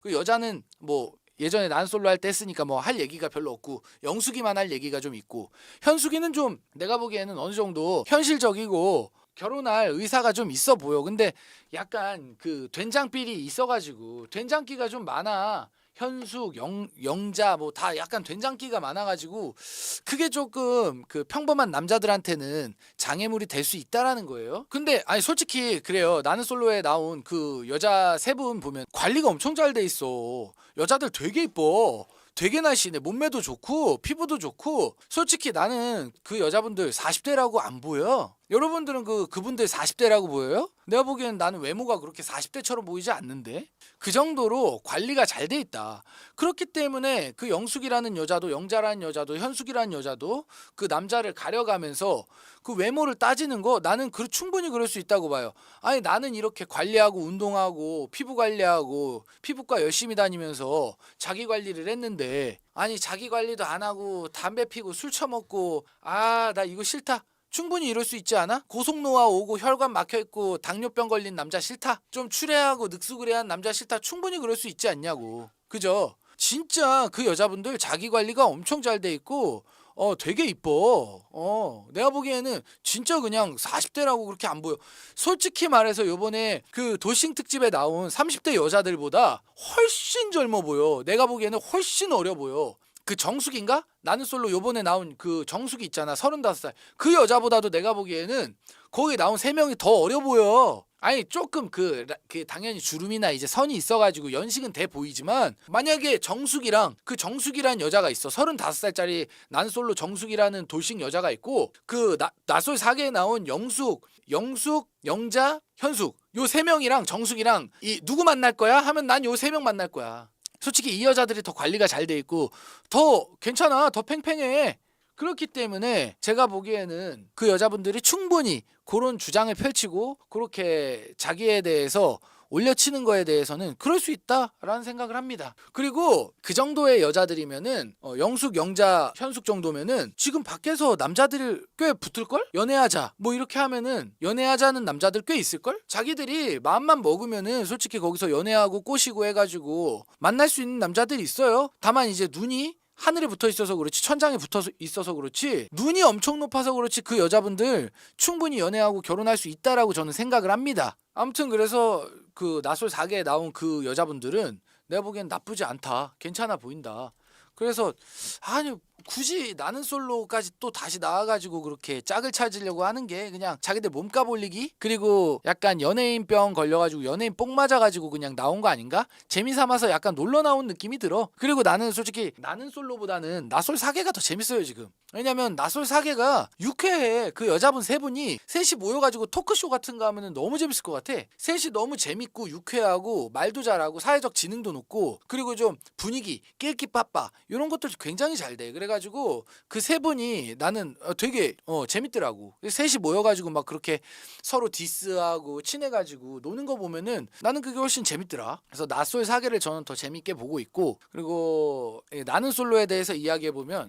그 여자는 뭐 예전에 난 솔로 할 때 했으니까 뭐 할 얘기가 별로 없고 영숙이만 할 얘기가 좀 있고 현숙이는 좀 내가 보기에는 어느 정도 현실적이고 결혼할 의사가 좀 있어 보여. 근데 약간 그 된장삘이 있어가지고 된장기가 좀 많아. 현숙, 영, 영자 뭐 다 약간 된장기가 많아가지고 그게 조금 그 평범한 남자들한테는 장애물이 될 수 있다라는 거예요. 근데 아니 솔직히 그래요. 나는 솔로에 나온 그 여자 세 분 보면 관리가 엄청 잘 돼 있어. 여자들 되게 이뻐. 되게 날씬해. 몸매도 좋고 피부도 좋고 솔직히 나는 그 여자분들 40대라고 안 보여. 여러분들은 그 그분들 40대라고 보여요? 내가 보기엔 나는 외모가 그렇게 40대처럼 보이지 않는데 그 정도로 관리가 잘 돼 있다. 그렇기 때문에 그 영숙이라는 여자도 영자라는 여자도 현숙이라는 여자도 그 남자를 가려가면서 그 외모를 따지는 거 나는 그 충분히 그럴 수 있다고 봐요. 아니 나는 이렇게 관리하고 운동하고 피부 관리하고 피부과 열심히 다니면서 자기 관리를 했는데 아니 자기 관리도 안 하고 담배 피고 술 처먹고 아 나 이거 싫다. 충분히 이럴 수 있지 않아? 고속노화 오고 혈관 막혀 있고 당뇨병 걸린 남자 싫다. 좀 추레하고 늑수그레한 남자 싫다. 충분히 그럴 수 있지 않냐고. 그죠? 진짜 그 여자분들 자기 관리가 엄청 잘 돼 있고 어 되게 이뻐. 어 내가 보기에는 진짜 그냥 40대라고 그렇게 안 보여. 솔직히 말해서 요번에 그 도싱 특집에 나온 30대 여자들보다 훨씬 젊어 보여. 내가 보기에는 훨씬 어려 보여. 그 정숙인가? 나는 솔로 요번에 나온 그 정숙이 있잖아. 35살. 그 여자보다도 내가 보기에는 거기 나온 세 명이 더 어려 보여. 아니 조금 그, 라- 그 당연히 주름이나 이제 선이 있어가지고 연식은 돼 보이지만 만약에 정숙이랑 그 정숙이라는 여자가 있어 35살짜리 난솔로 정숙이라는 돌싱 여자가 있고 그 나, 나솔 사계에 나온 영숙 영숙 영자 현숙 요 세 명이랑 정숙이랑 이 누구 만날 거야 하면 난 요 세 명 만날 거야 솔직히 이 여자들이 더 관리가 잘 돼 있고 더 괜찮아 더 팽팽해. 그렇기 때문에 제가 보기에는 그 여자분들이 충분히 그런 주장을 펼치고 그렇게 자기에 대해서 올려치는 거에 대해서는 그럴 수 있다라는 생각을 합니다. 그리고 그 정도의 여자들이면은 어, 영숙, 영자, 현숙 정도면은 지금 밖에서 남자들 꽤 붙을 걸? 연애하자 뭐 이렇게 하면은 연애하자는 남자들 꽤 있을 걸? 자기들이 마음만 먹으면은 솔직히 거기서 연애하고 꼬시고 해가지고 만날 수 있는 남자들이 있어요. 다만 이제 눈이 하늘에 붙어 있어서 그렇지 천장에 붙어 있어서 그렇지 눈이 엄청 높아서 그렇지 그 여자분들 충분히 연애하고 결혼할 수 있다라고 저는 생각을 합니다. 아무튼 그래서 그 나솔 4개에 나온 그 여자분들은 내가 보기엔 나쁘지 않다. 괜찮아 보인다. 그래서 아니 굳이 나는 솔로까지 또 다시 나와가지고 그렇게 짝을 찾으려고 하는 게 그냥 자기들 몸값 올리기? 그리고 약간 연예인병 걸려가지고 연예인 뽕 맞아가지고 그냥 나온 거 아닌가? 재미 삼아서 약간 놀러 나온 느낌이 들어. 그리고 나는 솔직히 나는 솔로보다는 나솔 사계가 더 재밌어요 지금. 왜냐면 나솔 사계가 유쾌해. 그 여자분 세 분이 셋이 모여가지고 토크쇼 같은 거 하면은 너무 재밌을 것 같아. 셋이 너무 재밌고 유쾌하고 말도 잘하고 사회적 지능도 높고 그리고 좀 분위기 낄끼빠빠 이런 것들 굉장히 잘 돼. 그래가지고 그 세 분이 나는 어, 되게 어 재밌더라고. 셋이 모여가지고 막 그렇게 서로 디스하고 친해가지고 노는 거 보면은 나는 그게 훨씬 재밌더라. 그래서 나솔 사계를 저는 더 재밌게 보고 있고 그리고 예, 나는 솔로에 대해서 이야기해 보면